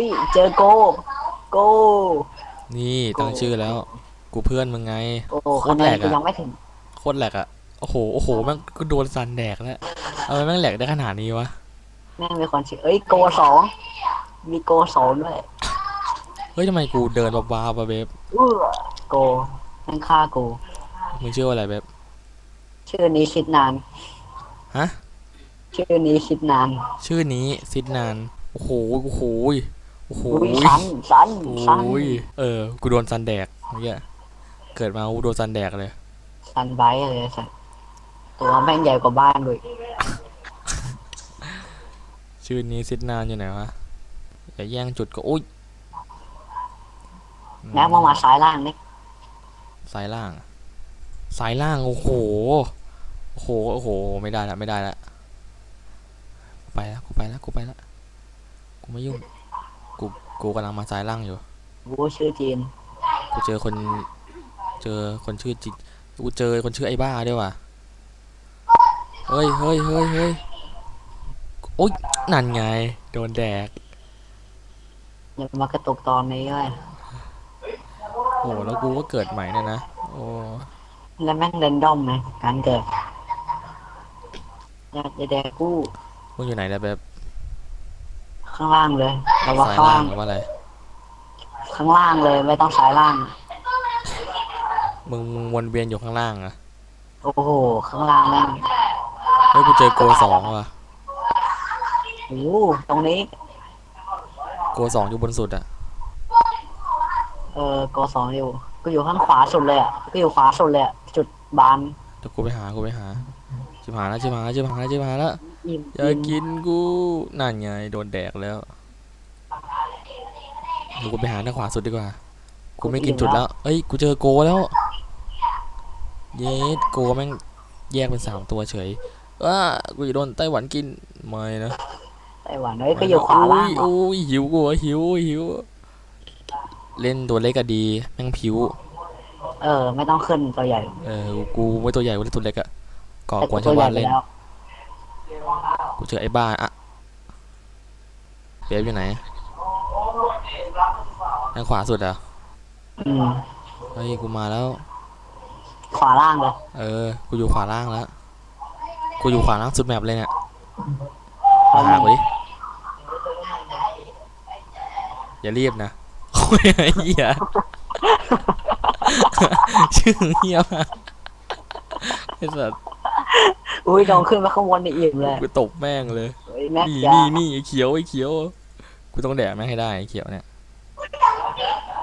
ฮ้ยเจอโกโก นี่ตั้งชื่อแล้ว กูเพื่อนมึงไงโอ้โคคะตรแนแหลนกกูอะยังไม่ถึงโคตรแหลกอะโอ้โหโอ้โหแม่งกูโดนซันแดกแล้วเอาไปแม่งแหลกได้ขนาดนี้วะแม่งมีคนชื่อเอ้ยโกสองมีโกสองด้วยเฮ้ยทำไมกูเดินบ้าๆวะเบบเออโกแม่งฆ่ากูมึงชื่อว่าอะไรเบบชื่อนี้คิดนานฮะชื่อนี้คิดนาน ชื่อนี้ซิดนานโอ้โหโอ้โห โอ้โหอุ้ยสันสันสันโอ้ยเออ กูโดนซันแดกเมื่อกี้เกิดมากูโดนซันแดกเลยสันไบท์เลยสันตัวแม่งใหญ่กว่าบ้านเลยชื่อนี้ซิดนานอยู่ไหนวะอย่าแย่งจุดก็อุ้ยแม็กมามาซ้ายล่างนี่สายล่างอะสายล่าง โอ้โห โอ้โห โอ้โห ไม่ได้ละ ไม่ได้ละกูไปแล้วกูไปแล้วกูไปแล้วกูไม่ยุ่ง กูกูกำลังมาสายล่างอยู่ กูชื่อจีน กูเจอคน เจอคนชื่อจิกูเจอคนชื่อไอ้บ้าด้วยว่ะ เฮ้ยเฮ้ยเฮ้ยเฮ้ยโอ๊ยนั่นไง โดนแดก อย่ามากระตุกตอนนี้เลยโอ้แล้วกูก็เกิดใหม่เนี่ยนะ โอ้แล้วแม่งเรนดอมไหมการเกิดอยากจะแดกกู้มึงอยู่ไหนเนี่ยแบบ ข้างล่างเลยเราว่าสายข้างล่าล่างงหรือว่าอะไร ข้างล่างเลย ไม่ต้องสายล่าง มึงมึงวนเวียนอยู่ข้างล่างอะโอ้โห ข้างล่างแม่งเฮ้ยกูเจอโกสองว่ะ โอ้โหตรงนี้ โกสองอยู่บนสุดอะเออกสองอยู่ก็อยู่ข้างขวาสุดเลยอะก็อยู่ขวาสุดเลยอะจุดบานเดี๋ยวกูไปหากูไปหา ชิบหายแล้วชิบหายแล้วชิบหายแล้วชิบหายแล้วอิ่มอย่ากินกูนั่นไงโดนแดกแล้วเดี๋ยวกูไปหาทางขวาสุดดีกว่า กูไม่กินจุดแล้วเอ้ยกูเจอโกแล้ว เยสโกแม่งแยกเป็นสามตัวเฉยว้ากูจะโดนไต้หวันกินไม่นะไต้หวันเอ้ยก็อยู่ขวาล่างโอ้ยโอ้ยหิวกูอะหิวหิว เล่นตัวเล็กก็ดีแม่งผิว เออ ไม่ต้องขึ้นตัวใหญ่ เออกูไม่ตัวใหญ่กูเล่นตัวเล็กอะ ก่อแต่กวนตัชาวใหญ่บ้านไปเล่นแล้วกูเจอไอ้บ้าอะเบฟอยู่ไหนทางขวาสุดเหรอะอืมเฮ้ยกูมาแล้ว ขวาล่างเลยเออ กูอยู่ขวาล่างแล้ว กูอยู่ขวาล่างสุดแมปเลยเนี่ยขวมาหาล่างกูดิ อย่ารีบนะโอ้ยไอ้เหี้ยชื่อเหี้ยมากไอ้สัส อุ้ยโดนขึ้นมาข้างบนนี่อิ่มเลยกูตบแม่งเลย เฮ้ยแม็กนี่ยานี่นี่ไอ้เขียวไอ้เขียว กูต้องแดกแม่งให้ได้ไอ้เขียวเนี่ย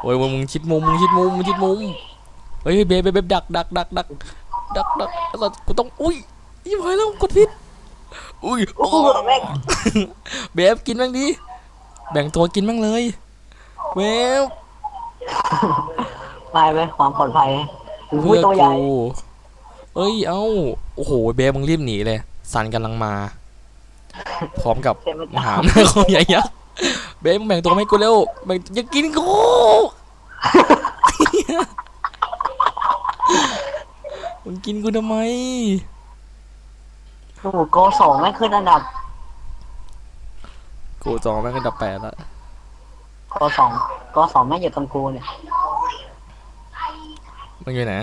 โอ้ยมึงมึงชิดมุมมึงชิดมุมมึงชิดมุม เฮ้ยเบฟเบฟเบฟดักดักดักดักดักดักไอ้สัสกูต้อง อุ้ยยิ่งไปแล้วกดผิด อุ้ยโอ้โหแม็กเบฟกินแม่งดิแบ่งตัวกินแม่งเลยเบฟไปไปความปลอดภัยอุ้เพื่ยอตัวใหญ่กู เอ้ย เอ้า โอ้โห เบฟมึงรีบหนีเลยซันกำลังมา พร้อมกับเต็มไปมหาอำนาจของใหญ่ยักษ์ เบฟมึงแบ่งตัวมาให้กูเร็ว แบ่งอย่ากินกู มึงกินกูทำไม โอ้โหโกสองแม่งขึ้นอันดับกูจองแม่งอันดับแปดละโกสองโกสองแม่งอยู่ตรงกูเนี่ย มึงอยู่ไหน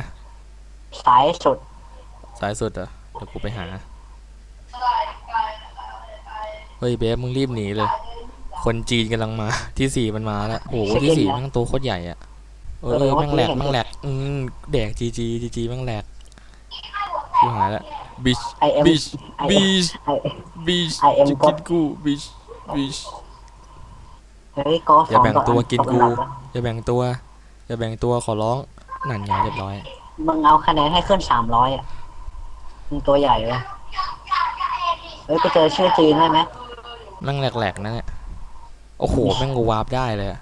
สายสุด ซ้ายสุดเหรอะเดี๋ยวกูไปหา เฮ้ยเบฟมึงรีบหนีเลย คนจีนกำลังมา ที่สี่มันมาแล้วโอ้โหที่สี่แม่งตัวโคตรใหญ่อะเออเออแม่งแหลกแม่งแหลกอืมแดกจีจีจีจีแม่งแหลกกูหายละบิชไอเอ็มบิชไอบิชไอบิช I am จะกินกูบิชบิชเฮ้ยโกสอย่าองแบ่งตัวกินกูตอันดับอย่าแบ่งตัวอย่าแบ่งตัวขอร้องนั่นไงเรียบร้อยมึงเอาคะแนนให้ขึ้นสามร้อยอะ มึงตัวใหญ่เลยเฮ้ยไปเจอชื่อจีนได้ไหมแม่งแหลกๆนะเนี่ยโอ้โหแม่งกูวาร์ปได้เลยอะ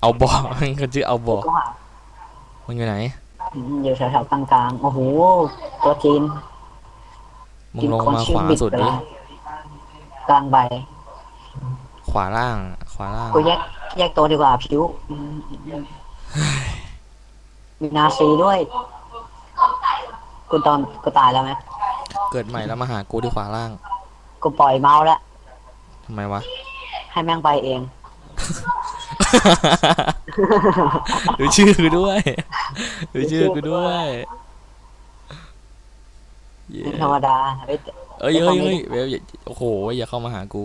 เอาบอกแม่งก็ชื่อเอาบอกก็หามึงอยู่ไหนอืมอยู่แถวๆกลางๆโอ้โหตัวจีนมึงจีนลงคนมาชื่ขอวาบิดสุดไปดิแล้วกลางใบ ขวาล่าง ขวาล่างกูแยกแยกตัวดีกว่าผิวอืมมีนาซีด้วย กูตอนกูตายแล้วไหมเกิดใหม่แล้วมาหากูที่ขวาล่างกูปล่อยเมาส์แล้วทำไมวะ ให้แม่งไปเอง ดูชื่อกูด้วย ดูชื่อกูด้วยเย้เป็นธรรมดาเอ้ยเอ้ยเอ้ยเอ้ยเบฟอย่าโอ้โหอย่าเข้ามาหากู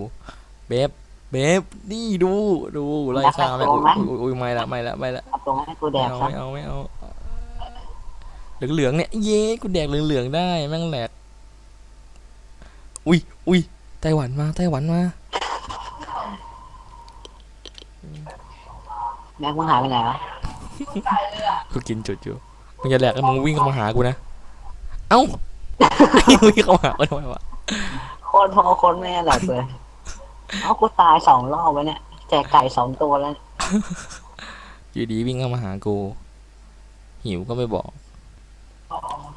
เบฟเบฟนี่ดูดูไล่ฆ่าแม่งอุ้ยอุ้ยอุ้ยไม่ละไม่ละไม่ละเอาตรงให้กูแดไม่กเอาซะไม่เอาไม่เอา เหลืองๆเนี่ยเย้กูแดกเหลืองๆได้แม่งแหลกอุ้ยอุ้ยไต้หวันมาไต้หวันมาแม็กมึงหายไปไหนวะกูกินจุดอยู่มึงจะแหลกแล้วมึงวิ่งเข้ามาหากูนะเอ้าวิ่งเข้ามาหากูทำไมวะโคตรพ่อโคตรแม่หลับเลยเอากูตายสองรอบไว้เนี่ยแจกไก่สองตัวแล้วอยู่ดีวิ่งเข้ามาหากูหิวก็ไม่บอก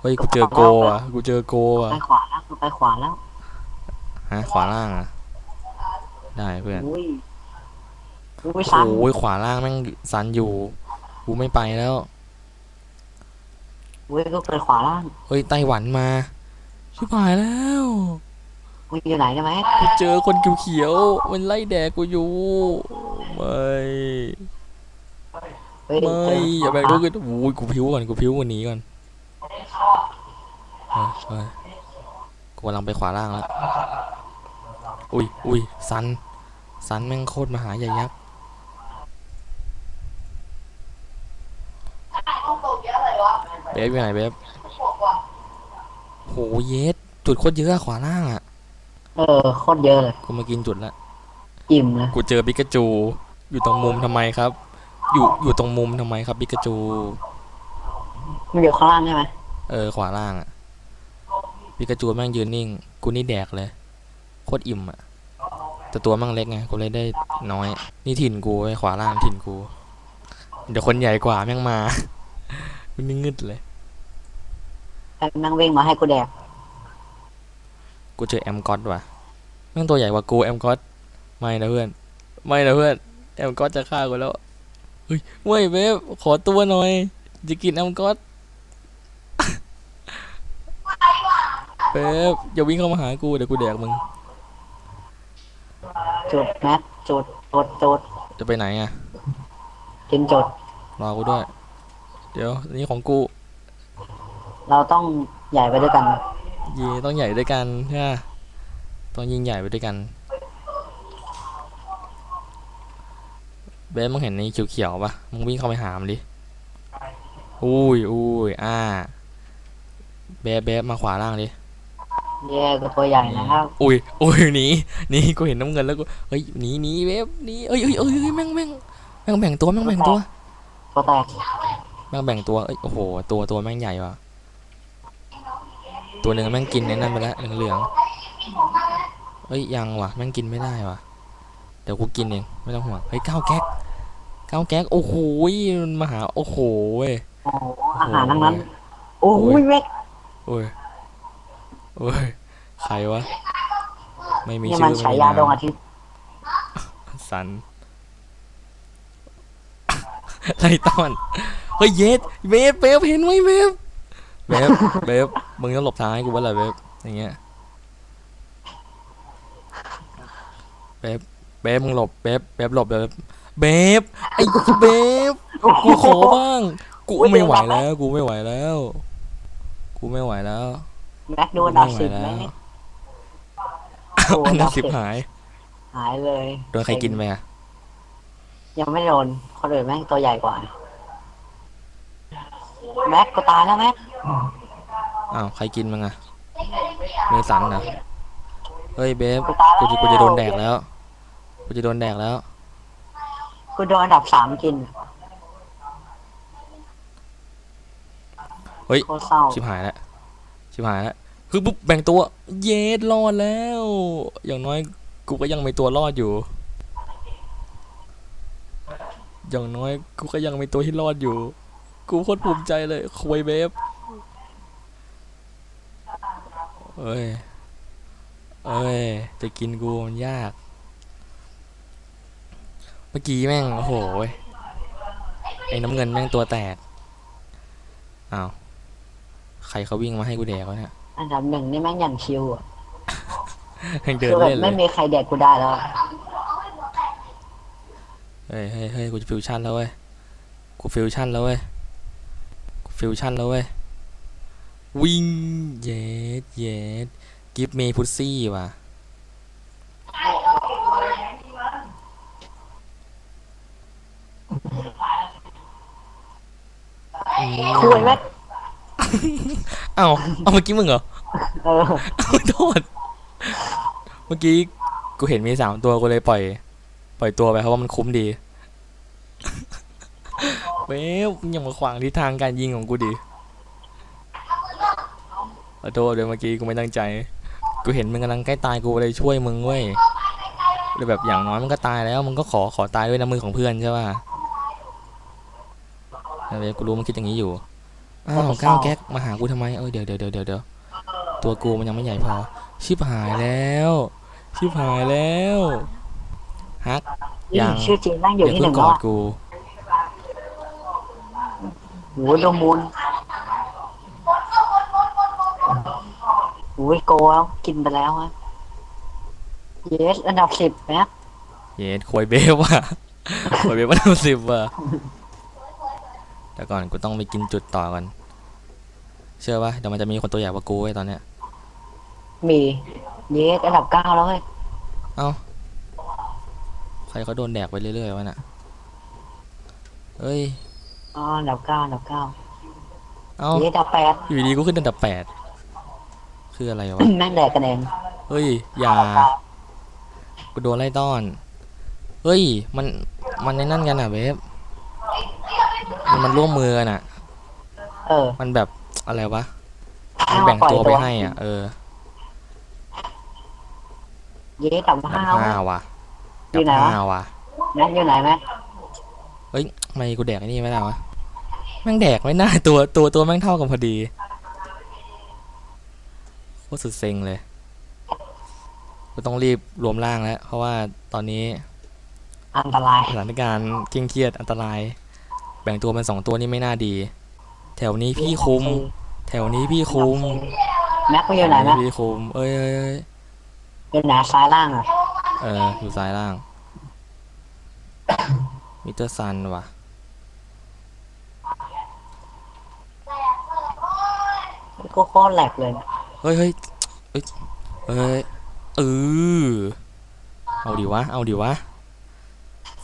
เฮ้ยกูเจอโกอะกูเจอโกอะไปขวาแล้วกูไปขวาแล้วฮะขวาล่างอะได้เพื่อนอุ้ยกูไม่ซ้ำโอ้ยขวาล่างแม่งสันอยู่กูไม่ไปแล้วอุ้ยกูไปขวาล่างเฮ้ยไต้หวันมาชิบหายแล้วมึงอยู่ไหนนะแม็กกูเจอคนเขียวๆมันไล่แดกกูอยู่ไม่เฮ้ยไม่เจอย่าแบกลูกกันโอ้ยกูพิ้วก่อนกูพิ้วกวันนี้ก่อนเฮ้ยเฮ้ย กูกำลังไปขวาล่างแล้ว อุ้ยอุ้ยสัน สันแม่งโคตรมหาใหญ่ยักษ์เบฟอยู่ไหนเบฟโหเยสจุดโคตรเยอะอะขวาล่างอะ เออโคตรเยอะเลย กูมากินจุดละอิ่มเลยกูเจอปิกาจู อยู่ตรงมุมทำไมครับ อยู่อยู่ตรงมุมทำไมครับปิกาจูมึงอยู่ข้างล่างใช่ไหม เออ ขวาล่างอะปิกาจูแม่งยืนนิ่ง กูนี่แดกเลย โคตรอิ่มอะแต่ตัวแม่งเล็กไง กูเลยได้น้อย นี่ถิ่นกูไอ้ขวาล่างถิ่นกู เดี๋ยวคนใหญ่กว่าแม่งมา กูนี่งึดเลย แม็กนั่งวิ่งมาให้กูแดก กูเจอแอมกอตว่ะ แม่งตัวใหญ่กว่ากูแอมกอตไม่นะเพื่อน ไม่นะเพื่อน แอมกอตจะฆ่ากูแล้วเฮ้ยเว้ยเบบขอตัวหน่อย จะกินแอมกอต เบบอย่าวิ่งเข้ามาหากูเดี๋ยวกูแดกมึง จุดแม็กจุดจุดจุดจะไปไหนอะกินจุด รอกูด้วย เดี๋ยวนี่ของกู เราต้องใหญ่ไปด้วยกันเย่ต้องใหญ่ด้วยกันใช่ไหมต้องยิ่งใหญ่ไปด้วยกัน เบสมึงเห็นในเขียวๆปะมึงวิ่งเข้าไปหามนดิ อุ้ยอุ้ยอ่า เบสเบสมาขวาล่างดิเย่กูตัวใหญ่นะครับอุ้ยอุ้ยหนีหนีกูเห็นน้ำเงินแล้วกูเฮ้ยหนีหนีเบสหนีเอ้ยเอ้ยเอ้ยเอ้ยแม่งแม่งแม่งแบ่งตัวแม่งแบ่งตัวตัวแตกแม่งแบ่งตัวเอ้ยโอ้โหตัวตัวแม่งใหญ่ว่ะตัวหนึ่งแม่งกินในนั่นไปแล้วเหลืองๆเอ้ยยังว่ะแม่งกินไม่ได้ว่ะเดี๋ยวกูกินเองไม่ต้องห่วงเฮ้ยเก้าแก๊กเก้าแก๊กโอ้โหมันมาหาโอ้โหเว้ยโอ้โหอาหารทั้งนั้น โอ้ยแม็ก โอ้ย โอ้ย ใครวะ ไม่มีนี่ชื่มันอไม่ฉามียาดวงนามอาทิตย์สันไล่ต้อน เฮ้ยเยสเวฟเวฟเห็นไหมเวฟเวฟเวฟมึงต้องหลบทางให้กูว่าอะไรเวฟอย่างเงี้ยเวฟเวฟมึงหลบเวฟเวฟหลบเวฟเวฟไอ้เวฟกูขอบ้าง กูไม่ไหวแล้ว กูไม่ไหวแล้ว กูไม่ไหวแล้วแม็กโดกูนดาวไม่ไหวสิบแล้ไหมวโอ้อันนั้นดาวสิบสิบหาย หายเลยโดนใครกินไปอะยังไม่โดนคนอื่นแม่งตัวใหญ่กว่า แม็กก็ตายแล้วแม็กอ้าวใครกินมึงอะเมสันนะเฮ้ยเบฟกูตายกูแล้วจะกูจะโดนแดกแล้ว กูจะโดนแดกแล้ว กูโดนอันดับสามกิน เฮ้ยโคตรเศร้าชิบหายแล้วชิบหายแล้วคือปุ๊บแบ่งตัว เยสรอดแล้ว อย่างน้อยกูก็ยังมีตัวรอดอยู่ อย่างน้อยกูก็ยังมีตัวที่รอดอยู่ กูโคตรภูมิใจเลยคุยเบฟเอ้ย เอ้ย จะกินกูมันยาก เมื่อกี้แม่ง โอ้โหยไอ้น้ำเงินแม่งตัวแตก อ้าว ใครเขาวิ่งมาให้กูแดกวะเนี่ยอันดับหนึ่งนี่แม่งยันคิวอะยังเดิคืนอแบบเล่นเลไม่ยมีใครแดกกูได้แล้วเฮ้ยเฮ้ยเฮ้ยกูจะฟิวชั่นแล้วเว้ย กูฟิวชั่นแล้วเว้ย กูฟิวชั่นแล้วเว้ย วิ่งเย็ดเย็ดกิฟเมพุซซี่ว่ะ อืมคุยแม็ก เอ้าเอาเมื่อกี้มึงเหรอเออขอโทษ เมื่อกี้กูเห็นมีสามตัวกูเลยปล่อย ปล่อยตัวไปเพราะว่ามันคุ้มดี เว้ยมึงอย่ามาขวางทิศทางการยิงของกูดิขอโทษเดี๋ยวเมื่อกี้กูไม่ตั้งใจ กูเห็นมึงกำลังใกล้ตายกูเลยช่วยมึงเว้ยเลยแบบอย่างน้อยมันก็ตายแล้วมึงก็ขอขอตายด้วยน้ำมือของเพื่อนใช่ป่ะเดี๋ยวกูรู้มึงคิดอย่างนี้อยู่ อ้าวก้าวแก๊กมาหากูทำไมเออเดี๋ยวเดี๋ยวเดี๋ยวเดี๋ยวเดี๋ยวตัวกูมันยังไม่ใหญ่พอ ชิบหายแล้ว ชิบหายแล้วฮักนี่ยังชื่อจริงนั่งออย่ยู่ย่าที่หเพิ่นึ่งงกแล้วอดอะกูโหดมูลโอ้ยโกแล้วกินไปแล้วฮะเยสอันดับสิบแม็กเย็ดควยเบฟว่ะควยเบฟวันที่สิบว่ะแต่ก่อนกูต้องไปกินจุดต่อก่อน เชื่อปะเดี๋ยวมันจะมีคนตัวใหญ่กว่ากูไว้ยตอนเนี้ย มีเยสอันดับเก้าแล้วเว้ยใครเขาโดนแดกไปเรื่อยๆวะน่ะเอ้ย อ๋ออันดับเก้าอันดับเก้าเอ้าเยสอันดับแปด อยู่ดีๆกูขึ้นอันดับแปด คืออะไรวะ แม่งแดกกันเองเฮ้ย อย่า กูโดนไล่ต้อน เฮ้ย มัน มันในนั่นกันอะเวฟมันมันร่วมมือกันอะ เออ มันแบบ อะไรวะมันแบ่งตัวไปให้อะ เออ เยสอันดับดับห้าห้าว่ะอดัยู่บไหนวะห้าว่ะแม็กอยู่ไหนแม็กทำไมกูแดกไอ้นี่ไม่ได้วะแม่งแดกไม่ได้ตัวตัวตัวแม่งเท่ากันพอดีโคตรสุดเซ็งเลยกูต้องรีบรวมร่างแล้ว เพราะว่าตอนนี้ อันตรายสถานการณ์เคร่งเครียดอันตราย แบ่งตัวเป็นสองตัวนี่ไม่น่าดี แถวนี้พี่คุม แถวนี้พี่คุมแม็กไปอยู่แถไหนวนี้แม็กพี่คุม เอ้ยเอ้ยเอ้ยอยู่ไหนซ้ายล่างอะเอออยู่ซ้ายล่าง มิเตอร์ซันว่ะก็โคตรแหลกเลยนะเฮ้ยเฮ้ยเอ้ยเอ้ยเออเอาดิวะ เอาดิวะ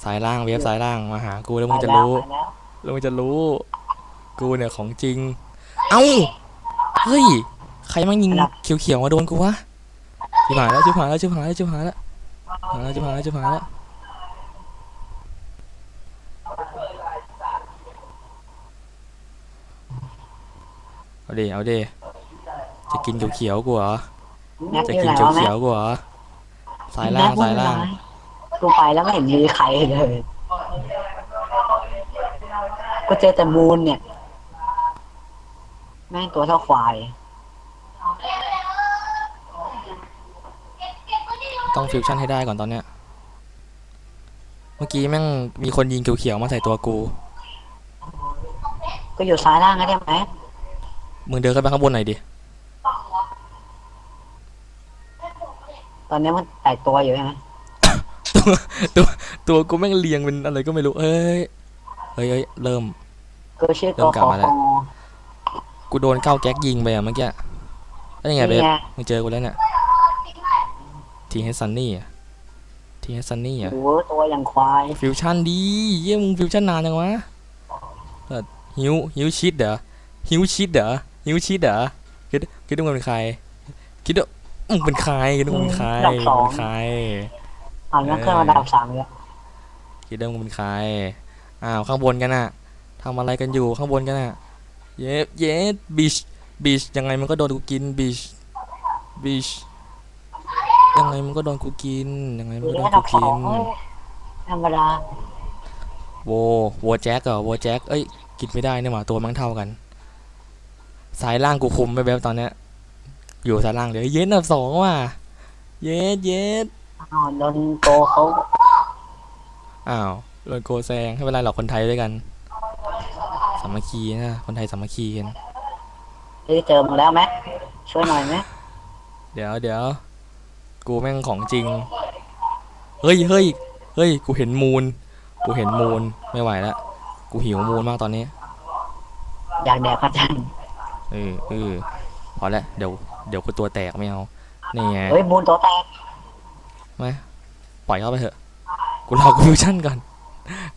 สายล่างเว็บสายล่างมาหากูแล้วมึงจะรู้ไปแล้ว แล้วมึงจะรู้ กูเนี่ยของจริง เอ้า เฮ้ย ใครมายิงเขียวๆมาโดนกูวะชิบหายแล้วชิบหายแล้วชิบหายแล้วชิบหายแล้วหายแล้วชิบหายแล้วชิบหายแล้วเอาดิเอาดิจะกินเขียวๆกูเหรอแม็กจะอยู่กินไหนวะแม็เขีกยวๆกูเหรอ สายล่างสายล่าง กูไปแล้วไม่เห็นมีใครเลย กูเจอแต่มูนเนี่ย แม่งตัวเท่าควาย ต้องฟิวชั่นให้ได้ก่อนตอนเนี้ย เมื่อกี้แม่งมีคนยิงเขียวๆมาใส่ตัวกู ก็อยู่ซ้ายล่างนะได้ไหมมึงเดินขึ้นไปข้างบนหน่อยดิ ตอนนี้มันแตกตัวอยู่ใช่ไหมตัวกูแม่งเรียงเป็นอะไรก็ไม่รู้เอ้ยเฮ้ยเฮ้ยเริ่มกูชื่อเริ่ตัวมกลัขบอมาแล้วคอ กูโดนเข้าแก๊กยิงไปอะเมื่อกี้แล้วยังไงเบฟนี่ไงมึงเจอกูแล้วเนี่ยทีเฮซันนี่อะทีเฮซันนี่อะโอ้โหตัวอย่างควายฟิวชั่นดีเยี่ยมึงฟิวชั่นนานจังวะเอ่อฮิวฮิวชิดเหรอฮิวชิดเหรอฮิวชิดเหรอคิดคิดว่ามึงเป็นใคร คิดว่ามึงเป็นใครคิดว่ามึงเป็นใครมึงเป็นใครอ่านนักเครื่องระดับสามเลยคิดว่ามึงเป็นใครอ้าวข้างบนกันน่ะทำอะไรกันอยู่ข้างบนกันน่ะ เย็บเย็บบิชบิชยังไงมันก็โดนกูกินบิชบิชยังไงมันก็โดนกูกินยังไงมันมีก็โดนระดักูบสกิอนงเอ้ยธรรมดาโวโวแจ็คเหรอโวแจ็คเอ้ยกินไม่ได้เนี่ยหว่าตัวมันเท่ากันสายล่างกูคุมไปแบบตอนเนี้ยอยู่สายล่างเดี๋ยวเย็นอันดับสองว่ะเย็ดเย็ดอ้าวโดนโกเขาอ้าวโดนโกแซงไม่เป็นไรหรอกคนไทยด้วยกันสามัคคีนะคนไทยสามัคคีกันเฮ้ยเจอมึงแล้วแม็กช่วยหน่อยไหมเดี๋ยวเดี๋ยวกูแม่งของจริง เฮ้ยเฮ้ยเฮ้ยกูเห็นมูล กูเห็นมูลไม่ไหวแล้วกูหิวมูลมากตอนนี้ อยากแดกพระจันทร์เออเออพอแล้วเดี๋ยวเดี๋ยวกูตัวแตกไม่เอานี่ไงเฮ้ยมูลตัวแตกปล่อยเข้าไปเถอะ กูรอกูฟิวชั่นก่อน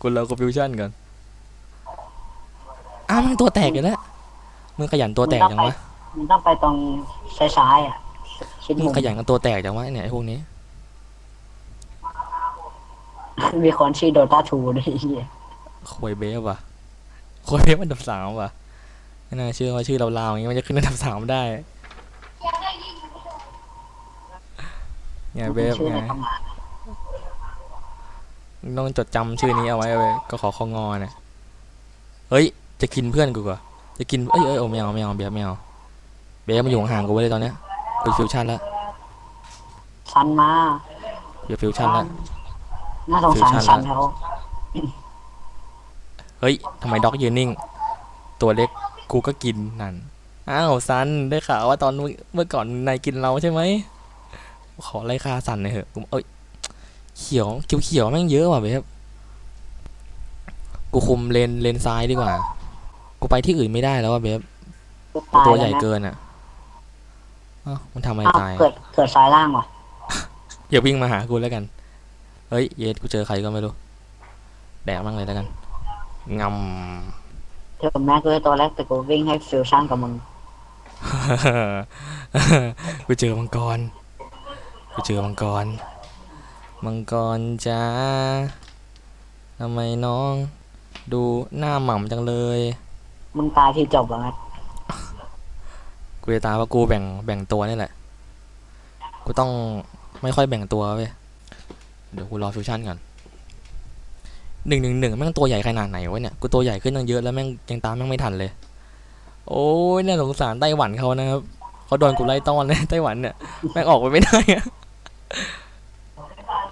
กูรอกูฟิวชั่นก่อน อ้าวมันตัวแตกอยู่แล้วมึงขยันตัวแตกจังวะมันต้องไปตรงซ้ายๆอะชิดมึมุงมขยันกันตัวแตกจังวะเนี่ยไอ้พวกนี้มีคนชื่อโดตาทูด้วยไอ้เหี้ยควยเบฟว่ะควยเบฟอันดับสามว่ะไม่น่าเชื่อว่าชื่อเราลาวๆอย่างงี้มันจะขึ้นอันดับสามได้ไงเบฟชื่อไงในตำนานมึงต้องจดจำชื่อนี้เอาไว้เว้ยก็ขอของงอเนี่ยเฮ้ย จะกินเพื่อนกูกว่าจะกินเอ้ยเอ้ยโอ้ไม่เอาไม่เอาเบียร์ไม่เอาเบียร์มาอยู่ห่างๆกูไว้เลยตอนเนี้ยกูฟิวชั่นแล้วซันมาเบียร์ฟิวชั่นแล้วน่าสงสารฟิวชั่ซันนละเขาเฮ้ยทำไมด็อกยืนนิ่ง ตัวเล็กกูก็กินนั่นอ้าวซันได้ข่าวว่าตอนเมื่อก่อนนายกินเราใช่ไหมขอไล่ค่าซันหน่อยเถอะกูเอ้ยเขียวเขียวเขียวๆแม่งเยอะว่ะเบบกูคุมเลนเลนซ้ายดีกว่า กูไปที่อื่นไม่ได้แล้วว่ะเบบตายตัวแล้ใหญ่นะเกินอะอ้าวมันทำอะไรอ้าวตายเกิดเกิดซ้ายล่างว่ะอย่าวิ่งมาหากูแล้วกัน เฮ้ย เยสกูเจอใครก็ไม่รู้ แดกมั่งเลยแล้วกันงำเธอแม็กเลยตัวเล็กแต่กูวิ่งให้ฟิวชั่นกับมึงกูเจอมังกร กูเจอมังกร มังกรจ้าทำไมน้อง ดูหน้าหม่ำจังเลย มึงตายที่จบแล้วไงกูจะตายว่ากูแบ่งแบ่งตัวนี่แหละ กูต้องไม่ค่อยแบ่งตัวเว้ย เดี๋ยวกูรอฟิวชั่นก่อนหนึ่งหนึ่งหนึ่งแม่งตัวใหญ่ขนาดไหนวะเนี่ย กูตัวใหญ่ขึ้นตั้งเยอะแล้วแม่งยังตามแม่งไม่ทันเลย โอ้ยน่าสงสารไต้หวันเขานะครับเขาโดนกูไล่ต้อนเลยไต้หวันเนี่ยแม่งออกไปไม่ได้อะ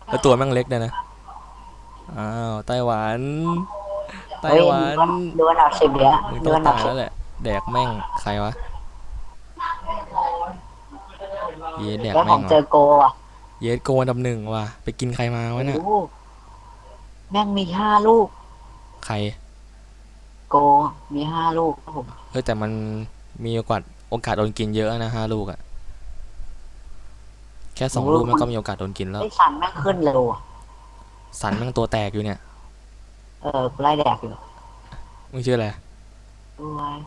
แล้วตัวแม่งเล็กด้วยนะ อ้าวไต้หวัน ต้เฮ้ยหวันดูอันดับสิบเดี๋ยวมึงดูต้องอันดับตายสิบแล้วแหละ แดกแม่ง ใครวะเยสแดกแล้วผแม่มงเจว่ะอโกว่ะเยสโกอันดับหนึ่งว่ะ ไปกินใครมาวะเนี่ย โอ้โหแม่งมีห้าลูก ใคร โกมีห้าลูกครับผมเฮ้ยแต่มันมีโอกาสโอกาสโดนกินเยอะนะห้าลูกอะแค่สองลูกมันก็มีโอกาสโดนกินแล้ว ไอ้สันแม่งขึ้นเร็วอะสันแม่งตัวแตกอยู่เนี่ย เออกูไล่แดกอยู่มึงชื่ออะไรด้วย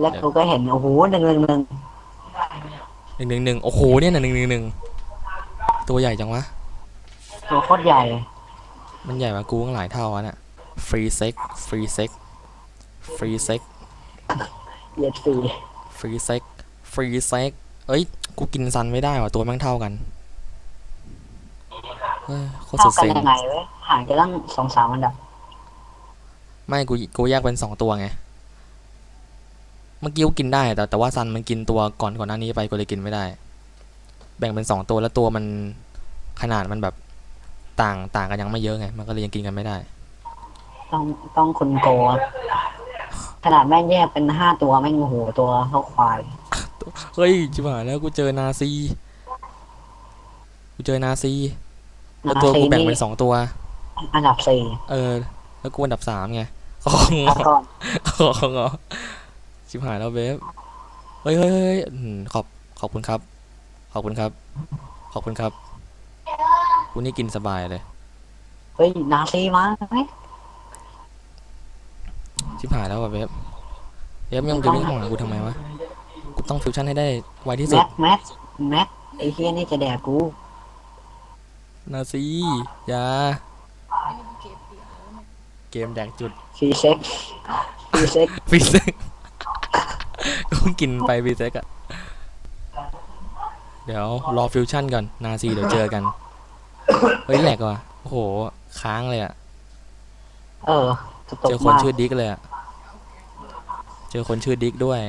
แล้วกูก็เห็นโอ้โหหนึ่งหนึ่งหนึ่งหนึ่งหนึ่งหนึ่งโอ้โหเนี่ยหนึ่งหนึ่งหนึ่งตัวใหญ่จังวะตัวโคตรใหญ่ มันใหญ่กว่ากูตั้งหลายเท่าอะเนี่ยฟรีเซ็กฟรีเซ็กฟรีเซ็กเหยียดฟรีฟรีเซ็กฟรีเซ็กเอ้ย กูกินซันไม่ได้ว่ะตัวแม่งเท่ากันเฮ้ยโคตรเท่าสุดกันเซ็งยังไงเว้ย ห่างกันตั้งสองสามอันดับ ไม่กูกูแยกเป็นสองตัวไง เมื่อกี้กูกินได้ แต่แต่ว่าซันมันกินตัวก่อนก่อนหน้านี้ไปกูเลยกินไม่ได้ แบ่งเป็นสองตัวแล้วตัวมันขนาดมันแบบต่างต่างกันยังไม่เยอะไง มันก็เลยยังกินกันไม่ได้ ต้องต้องคุณโกอะขนาดแม่งแยกเป็นห้าตัวแม่งโอ้โหตัวเท่าควาย เฮ้ยชิบหายแล้วกูเจอนาซี กูเจอนาซีแล้วตัวกูแบ่งเป็นสองตัว อันดับสี่เออ แล้วกูอันดับสามไงของงแล้วก็ของงชิบหายแล้วเบฟเฮ้ยเฮ้ยเฮ้ยอืมขอบขอบคุณครับ ขอบคุณครับ ขอบคุณครับกูนี่กินสบายเลย เฮ้ยนาซีมาไหมชิบหายแล้วว่ะเบฟเบฟยังจะวิ่งข้างหลังกูทำไมวะ กูต้องฟิวชั่นให้ได้ไวที่สุแม็ด กแม็กแม็กไอ้เฮียนี่จะแดกกูนาซีอย่า เกมแดกจุดฟรีเซ็กฟรีเซ็กฟีเซ็กกูเพิ่งกินไปฟีเซ็กอะเดี๋ยวรอฟิวชั่นก่อน นาซีเดี๋ยวเจอกัน เฮ้ยแหลกว่ะโอ้โห ค้างเลยอะเออจะตกเจอคนมากชื่อดิ๊กเลยอะเจอคนชื่อดิ๊กด้วย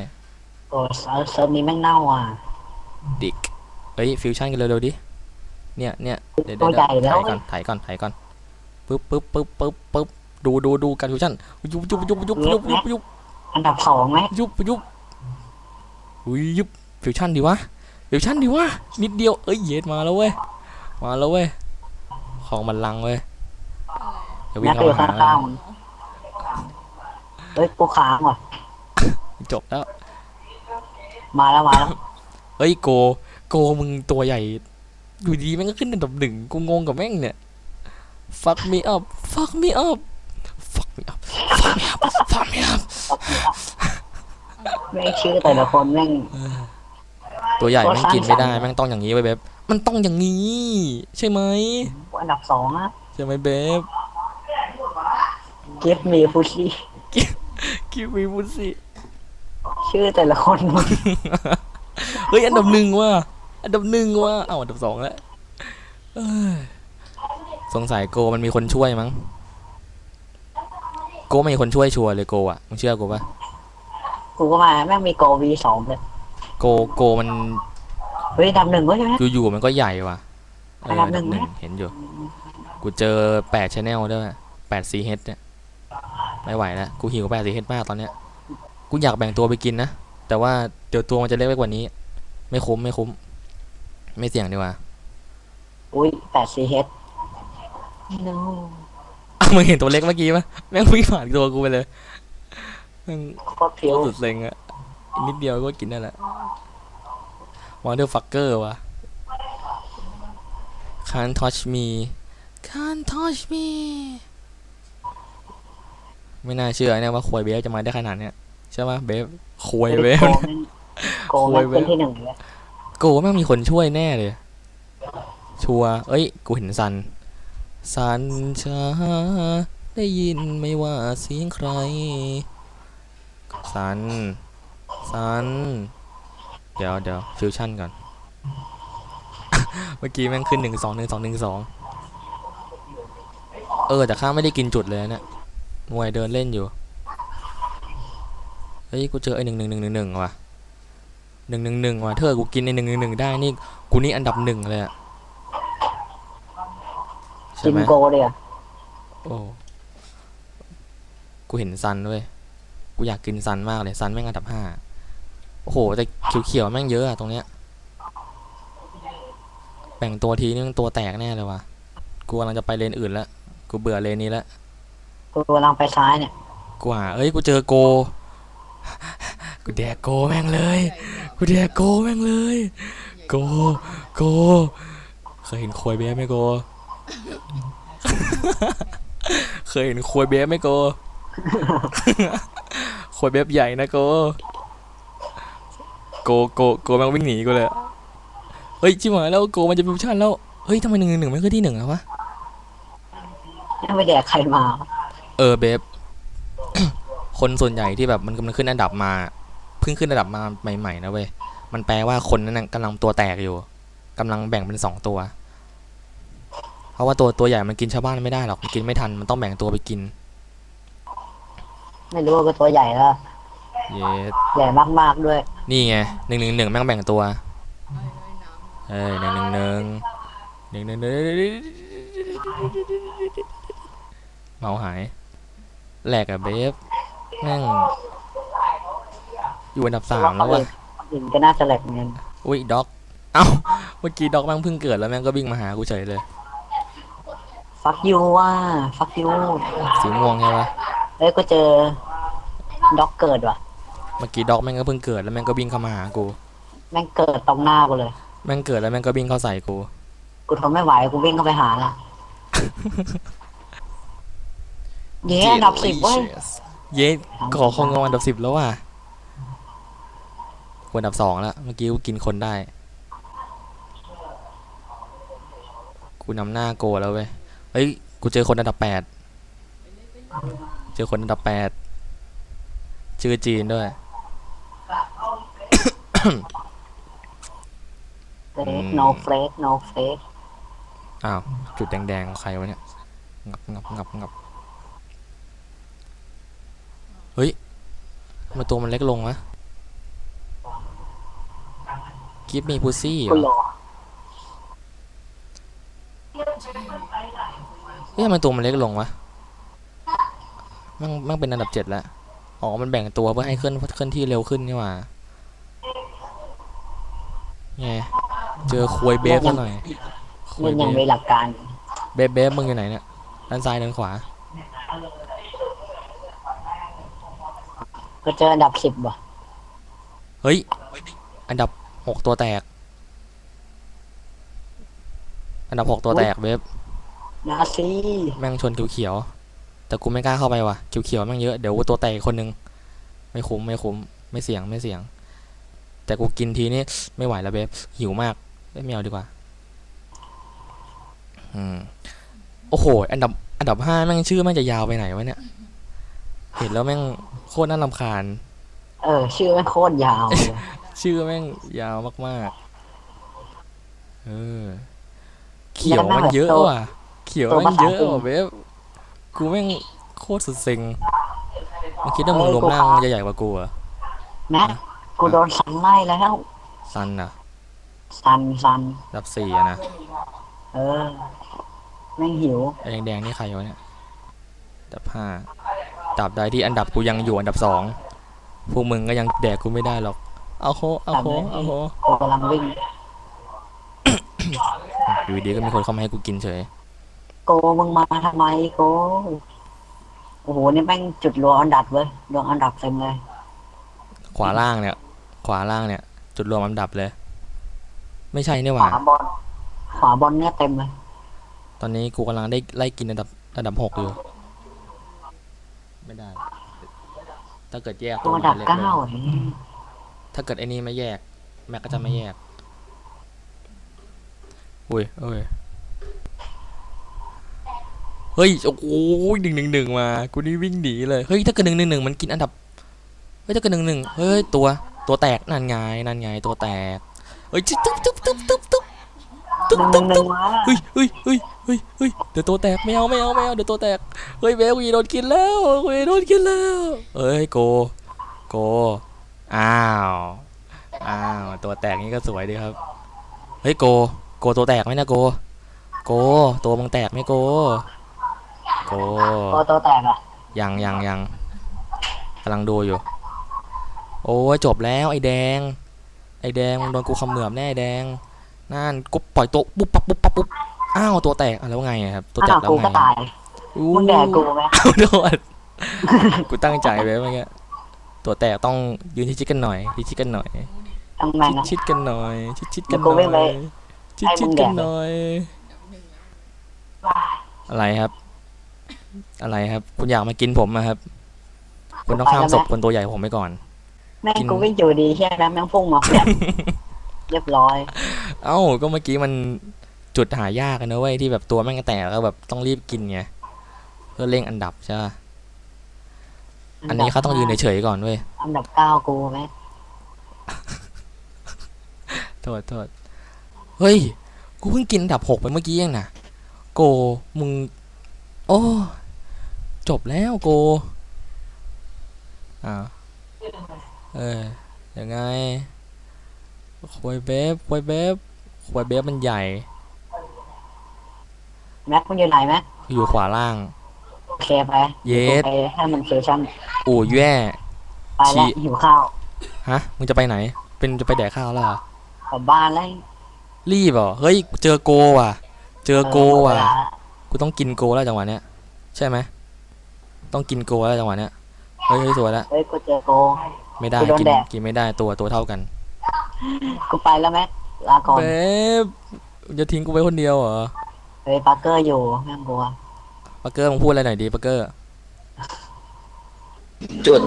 โอ้เซิร์ฟเซิร์ฟนี้แม่งเน่าอะ ดิ๊กเฮ้ยฟิวชั่นกันเร็วๆดิ เนี่ยเนี่ยเดี๋ยวตัเดี๋ยววใหญ่แล้ว ถ่ายก่อนถ่ายก่อนถ่ายก่อน ปึ๊บปึ๊บปึ๊บปึ๊บปึ๊บ ดูดูดูการฟิวชั่นยุบยุบยุบยุบยุบยุบยุบอันดับสองไหมยุบยุบอุ้ยยุบฟิวชั่นดีวะฟิวชั่นดีวะนิดเดียวเอ้ยเย็ดมาแล้วเว้ยมาแล้วเว้ยของมันลังก์เว้ยจะวิ่แม็งกเข้าอยู่มาข้าหางๆมึงเฮ้ยกูค้างว่ะจบแล้ว มาแล้วมาแล้วเฮ้ยโกโกมึงตัวใหญ่อยู่ดีแม่งก็ขึ้นอันดับหนึ่งกูงงกับแม่งเนี่ย fuck me up fuck me up fuck me up fuck me up fuck me up แม่งชื่อแต่ละคนแม่ง ตัวใหญ่ตัวแม่งกินไม่ได้สั้นๆแม่งต้องอย่างนี้ไปเบบมันต้องอย่างนี้ ใช่ไหมอันดับสองอะใช่ไหมเบบกิฟมีฟูชี่คิวีบุสิชื่อแต่ละคนมึงเฮ้ยอันดับหนึ่งว่ะอันดับหนึ่งว่ะเอ้าอันดับสองแล้วเอ้ยสงสัยโกมันมีคนช่วยมั้ง โกไม่มีคนช่วยชัวร์เลยโกอะมึงเชื่อกูปะกูก็มาแม่งมีโกวีสองเลยโกโกมันเฮ้ยอันดับหนึ่งเว้ยใช่ไหม อยู่ๆมันก็ใหญ่ว่ะเอออันดับหนึ่งอัเห็นอยู่ กูเจอแปดชแนลด้วยแปดซีเฮดเนี่ยไม่ไหวแล้วกูหิวแปดซีเฮดมากตอนเนี้ยกูอยากแบ่งตัวไปกินนะ แต่ว่าเดี๋ยวตัวมันจะเล็กไปกว่านี้ ไม่คุ้มไม่คุ้ม ไม่เสี่ยงดีกว่า อุ้ยแปดซีเฮด no อ้าวมึงเห็นตัวเล็กเมื่อกี้ปะแม่งวิ่งผ่านตัวกูไปเลยแม่งโคตรผิวสุดเซ็งอะอีกนิดเดียวก็กินได้ละวอเตอร์ฟักเกอร์วะ can't touch me can't touch me ไม่น่าเชื่อเนี่ยว่าควยเบฟจะมาได้ขนาดเนี้ยใช่ปะเบฟควยเบฟโกแม่งโกแม่งเป็นที่หนึ่งเลยโกแม่งมีคนช่วยแน่เลย ชัวร์เอ้ย กูเห็นซัน ซันชาได้ยินไม่ว่าเสียงใครซันซัน เดี๋ยวเดี๋ยวฟิวชั่นก่อน เมื่อกี้แม่งขึ้นหนึ่งสองหนึ่งสองหนึ่งสองเออ แต่ข้าไม่ได้กินจุดเลยนะเนี่ยมวยเดินเล่นอยู่ เฮ้ย กูเจอไอ้หนึ่งหนึ่งหนึ่งหนึ่งหนึ่งว่ะหนึ่งหนึ่งหนึ่งว่ะเธอกูกินไอ้หนึ่งหนึ่งหนึ่งได้นี่ กูนี่อันดับหนึ่งเลยอะ ใช่กินไหมโกเลยอะโอ้กูเห็นซันด้วย กูอยากกินซันมากเลยซันแม่งอันดับห้าโอ้โห แต่เขียวๆแม่งเยอะอะตรงเนี้ยแบ่งตัวทีนี่มันตัวแตกแน่เลยว่ะกูกำลังจะไปเลนอื่นแล้วกูเบื่อเลนนี้แล้วกูกำลังไปซ้ายเนี่ยกูหาเอ้ยกูเจอโก กูแดกโกแม่งเลย กูแดกโกแม่งเลย โก โก เคยเห็นควยเบี้ยไหมโก เคยเห็นควยเบี้ยไหมโกควยเบี้ยใหญ่นะโก โกโกโกแม่งวิ่งหนีกูเลยอะเฮ้ยจิ๋วหายแล้วโกมันจะฟิวชั่นแล้ว เฮ้ยทำไมหนึ่งหนึ่งหนึ่งไม่ขึ้นที่หนึ่งอะวะ ยังไม่แดกใครมา เออเบฟ คนส่วนใหญ่ที่แบบมันกำลังขึ้นอันดับมา เพิ่งขึ้นอันดับมาใหม่ๆนะเว้ย มันแปลว่าคนนั้นนะกำลังตัวแตกอยู่กำลังแบ่งเป็นสองตัวเพ ราะว่าตัวตัวใหญ่มันกินชาวบ้านไม่ได้หรอกมันกินไม่ทันมันต้องแบ่งตัวไปกิน ไม่รู้ว่ากูตัวใหญ่แล้วเย้ใหญ่มากๆด้วย นี่ไงหนึ่งหนึ่งหนึ่งแม่งแบ่งตัวเอ้ยหนึ่งหนึ่งหนึ่งหนึ่งหนึ่งหนึ่งเมาหายแหลกอะเบฟแม่งอยู่อันดับสามแล้วว่ะอื่นก็น่าจะแหลกเงินอุ้ยด็อก เอ้าเมื่อกี้ด็อกแม่งเพิ่งเกิดแล้วแม่งก็วิ่งมาหากูเฉยเลย ฟักยูว่าฟักยูสีม่วงใช่ปะเอ้ยกูเจอด็อกเกิดว่ะ เมื่อกี้ด็อกแม่งก็เพิ่งเกิดแล้วแม่งก็วิ่งเข้ามาหากู แม่งเกิดตรงหน้ากูเลย แม่งเกิดแล้วแม่งก็วิ่งเข้าใส่กู กูทนไม่ไหวกูวิ่งเข้าไปหาละเย้อันดับสิบเว้ย Delicious เย้ขอคงอันดับสิบแล้วว่ะกูอันดับสองแล้วเมื่อกี้กูกินคนได้ กูนำหน้าโกแล้วเว้ย เฮ้ย กูเจอคนอันดับแปด เจอคนอันดับแปด ชื่อจีนด้วยเฟสโนเฟสโนเฟสอ้าว จุดแดงๆของใครวะเนี่ย งับงับงับงับเฮ้ยทำไมาตัวมันเล็กลงวะกิฟมีพุซี่เหรกูอหล่อ เฮ้ยทำไมตัวมันเล็กลงวะมันมันเป็นอันดับเจ็ดแล้วอ๋อ มันแบ่งตัวเพื่อให้เคลื่อนเคลื่อนที่เร็วขึ้นนี่หว่าไงเจอควยเบฟซะหน่อยควมัยนเบยังฟมีหลักการ เบฟเบฟมึงอยู่ไหนเนี่ย ด้านซ้ายด้านขวา ก็เจออันดับสิบว่ะ เฮ้ย อันดับหกตัวแตก อันดับหกตัวแตกเว็บนาซีแม่งชนเขียวๆแต่กูไม่กล้าเข้าไปว่ะเขียวๆแม่งเยอะเดี๋ยวกูตัวแตกอีกคนนึงไม่คุ้มไม่คุ้มไม่เสี่ยงไม่เสี่ยง แต่กูกินทีนี้ไม่ไหวแล้วเบบหิวมากเอ้ยไม่เอาดีกว่า อืมโอ้โห อันดับ อันดับห้าแม่งชื่อแม่งจะยาวไปไหนวะเนี่ย เห็นแล้วแม่งโคตรน่ารำคาญ เออ ชื่อแม่งโคตรยาวเลยชื่อแม่งยาวมากๆ เออ เขียวมันเยอะว่ะ เขียวแม่งเยอะว่ะเว็บกูแม่งโคตรสุดเซ็งมึงคิดว่ามึงรวมร่างมึงจะใหญ่กว่ากูเหรอแม่กูโดนสันไล่แล้วซันอะสันสันอันดับสี่อะนะ เออ แม่งหิวไอ้แดงๆนี่ใครวะเนี่ยอันดับห้าตราบใดที่อันดับกูยังอยู่อันดับสองพวกมึงก็ยังแดกกูไม่ได้หรอก เอาโคเอาโคเอาโคกูกำลังวิ่ง อยู่ดีๆก็มีคนเข้ามาให้กูกินเฉย โกมึงมาทำไมโก โอ้โหนี่แม่งจุดรวมอันดับเว้ยรวมอันดับเต็มเลย ขวาล่างเนี่ย ขวาล่างเนี่ย จุดรวมอันดับเลย ไม่ใช่นี่หขว่าวาบอลขวาบอลเนี่ยเต็มเลยตอนนี้กูกำลังได้ไล่กินอันดับอันดับหกอยู่ ไม่ได้ ถ้าเกิดแยกตัวอันดับมันจะเก้าล็กลงเฮ้ยถ้าเกิดไอ้นี่ไม่แยก แม็กก็จะไม่แยก อุ้ยเอ้ยเฮ้ยโอ้โหหนึ่งหนึ่งหนึ่งมากูนี่วิ่งหนีเลยเฮ้ยถ้าเกิดหนึ่งหนึ่งหนึ่งมันกินอันดับเฮ้ยถ้าเกิดหนึ่งหนึ่งเฮ้ยตัวตัวแตกนั่นไงนั่นไงตัวแตกเฮ้ยตุ๊บตุ๊บตุ๊บตุ๊บตุ๊บตุ๊บหนึ่งหตุ๊นึ่บงหนึ่งมาเฮ้ยเฮ้ยเฮ้ยเฮ้ยเฮ้ยเดี๋ยวตัวแตกไม่เอาไม่เอาไม่เอาเดี๋ยวตัวแตกเฮ้ยเบลกูจะโดนกินแล้วกูจะโดนกินแล้วเอ้ยโกโกอ้าวอ้าวตัวแตกนี่ก็สวยดีครับเฮ้ยโก โกตัวแตกไหมนะโก โก ตัวมึงแตกไหมโก โก โกตัวแตกอะยังยังยังกำลังดูอยู่ โอ้ยจบแล้วไอ้แดง ไอ้แดงมึงโดนกูเขมือบแน่ไอ้แดง นั่นกูปล่อยตัวปุ๊บปั๊บปุ๊บปั๊บปุ๊บ อ้าวตัวแตกอะแล้วไงอะครับ ตัวแตอ้ากวแล้วกูไงก็ตายอู้มึงแดกกูไหมเอาโดนกูตั้งใจไว้เมื่อกี้ตัวแตกต้องยืนชิดๆกันหน่อยชิดๆกันหน่อยต้องแม่งนะ ชิดๆกันหน่อย ชิดๆกันหเดี๋ยวกูน่วิ่งไปอย ชิให้มึดงๆแดกักนหน่อย อะไรครับ อะไรครับ คุณอยากมากินผมนะครับ คุณต้องข้ามศพคนตัวใหญ่ผมไปก่อน แม่งกินกูวิ่งอยู่ดีใช่ไหมแม่งพุ่งมาแฝงเรียบร้อย เอ้าก็เมื่อกี้มันจุดหายากอะนะเว้ยที่แบบตัวแม่งแตกแล้วแบบต้องรีบกินไงเพื่อเร่งอันดับใช่ปะอันนี้เขาต้องยืนเฉยๆก่อนเว้ย อันดับเก้ากูไหมโทษโทษ เฮ้ย กูเพิ่งกินอันดับหกไปเมื่อกี้เองนะโก มึง โอ้ จบแล้วโก อ่าวเออยังไงควยเบฟควยเบฟควยเบฟมันใหญ่ แม็กมึงอยู่ไหนแม็กอยู่ขวาล่าง โอเคไปเย็ดกูไปให้มันเซชั่นอู่แย่ไปแล้วชี้หิวข้าว ฮะ มึงจะไปไหน เป็นจะไปแดกข้าวแล้วเหรอกลับบ้านแล้ว รีบเหรอเฮ้ยเจอโกว่ะ เจอโกเออหมดว่ะเวลากูต้องกินโกแล้วจังหวะเนี้ยใช่ไหมต้องกินโกแล้วจังหวะเนี้ยเฮ้ยเฮ้ยสวยแล้วเฮ้ยกูเจอโก ไม่ได้กูโดนกินแดกกินไม่ได้ตัวตัวเท่ากันกูไปแล้วแม็กลาก่อนเบ๊บจะทิ้งกูไว้คนเดียวเหรอเฮ้ยปักเกอร์อยู่แม่งกลัวปักเกอร์มึงพูดอะไรหน่อยดีปักเกอร์ จุด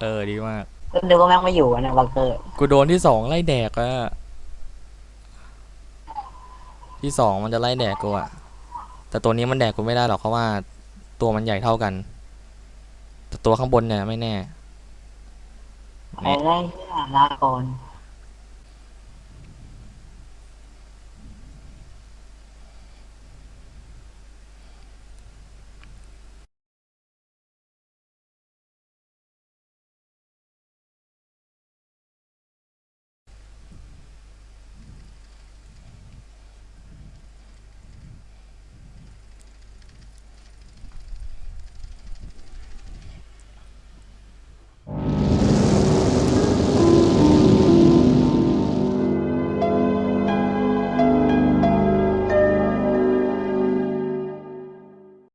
เออดีมากก็นึกว่าแม่งไม่อยู่อะเนะปักเกอร์ กูโดนที่สองไล่แดกอะ ที่สองมันจะไล่แดกกูอะแต่ตัวนี้มันแดกกูไม่ได้หรอกเพราะว่าตัวมันใหญ่เท่ากัน แต่ตัวข้างบนเนี่ยไม่แน่ไปเลยลาก่อน